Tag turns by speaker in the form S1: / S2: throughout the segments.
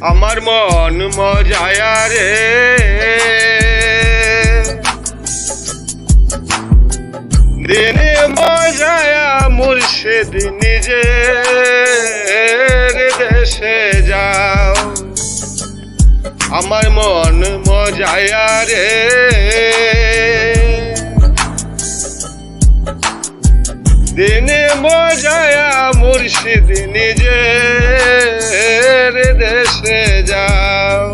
S1: আমার মন মজায়া রে। দিনে মজায়া মুর্শিদ নিজের দেশে যাও। আমার মন মজায়া রে। দিনে মজায়া মুর্শিদ নিজের দেশে যাও।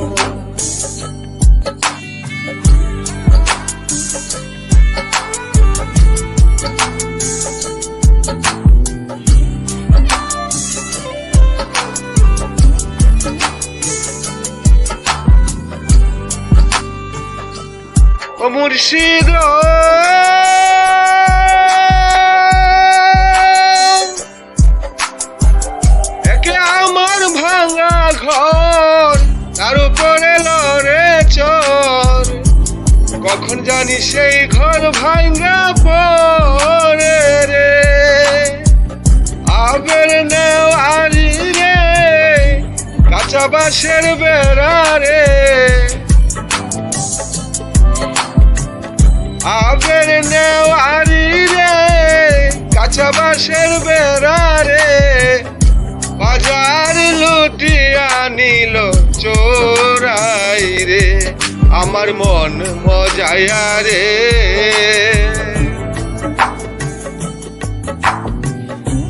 S1: মুর্শিদ কখন জানি সেই ঘর ভাঙ্গা পড়ে রে। আবের নেওয়ারি রে, কাঁচা বাঁশের বেড়া রে। আবের নেওয়ারি রে, কাঁচা বাঁশের বেড়া রে। বাজার লুটিয়া নিল চোরাই রে। আমার মন মজায়া রে।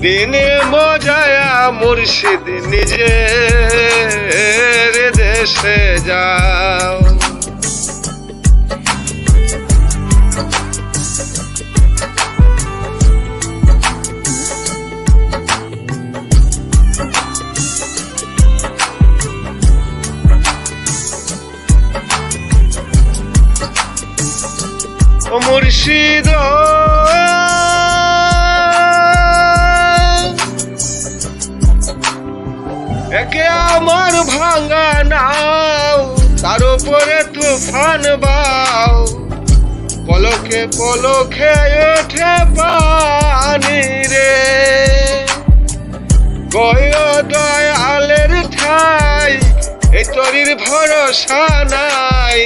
S1: দিনে মজায়া মুর্শিদ নিজের দেশে যাও। মুর্শিদ একে আমার ভাঙা নাও, তার উপরে তুফান বাও। পলকে পলকে ওঠে পানি রে। গয় দয়ালের ঠাই, এই তরির ভরসা নাই।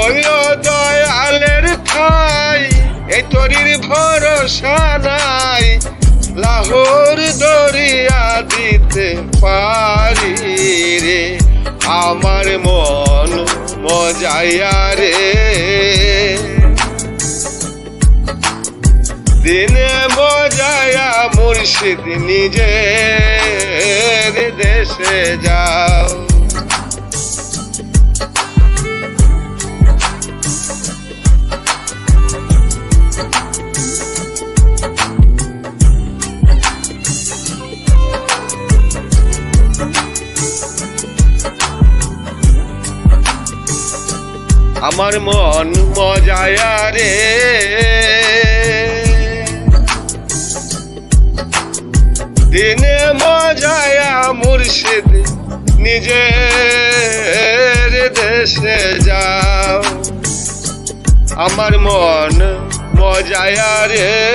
S1: গয় দয়ালের ঠাই এই তরির ভরসা নাই। লাহোর দরিয়া দিতে পারি রে, আমার মন মজায়া রে। দিনে মজায়া মুর্শিদ নিজের দেশে যাও। আমার মন মজায়া রে। দিনে মজায়া মুর্শিদ নিজের দেশে যাও। আমার মন মজায়া রে।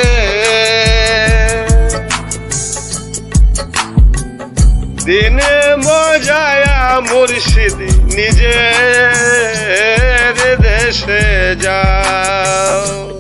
S1: দিনে মজায়া মুর্শিদ নিজের দেশে যাও